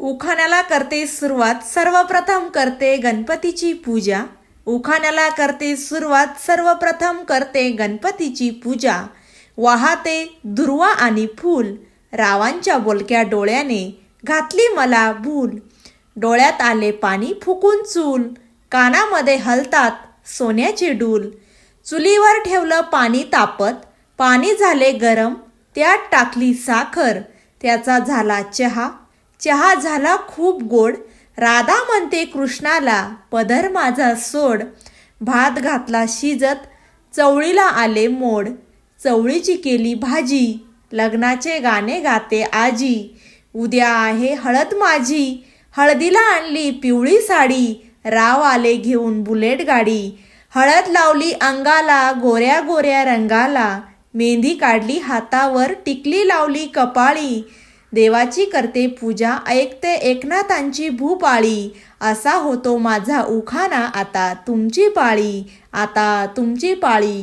उखाण्याला करते सुरुवात सर्वप्रथम करते गणपतीची पूजा. उखाण्याला करते सुरुवात सर्वप्रथम करते गणपतीची पूजा. वाहते दुर्वा आणि फूल. रावांच्या बोलक्या डोळ्याने घातली मला भूल डोळ्यात आले पाणी फुकून चूल. कानामध्ये हलतात सोन्याचे डूल. चुलीवर ठेवलं पाणी तापत पाणी झाले गरम. त्यात टाकली साखर. त्याचा झाला चहा. चहा झाला खूप गोड. राधा म्हणते कृष्णाला पदर माझा सोड. भात घातला शिजत. चवळीला आले मोड. चवळीची केली भाजी. लग्नाचे गाणे गाते आजी. उद्या आहे हळद माझी. हळदीला आणली पिवळी साडी. राव आले घेऊन बुलेट गाडी. हळद लावली अंगाला गोऱ्या गोऱ्या रंगाला. मेहंदी काढली हातावर. टिकली लावली कपाळी. देवाची करते पूजा ऐकते एकनाथांची भूपाळी. असा होतो माझा उखाणा आता तुमची पाळी. आता तुमची पाळी.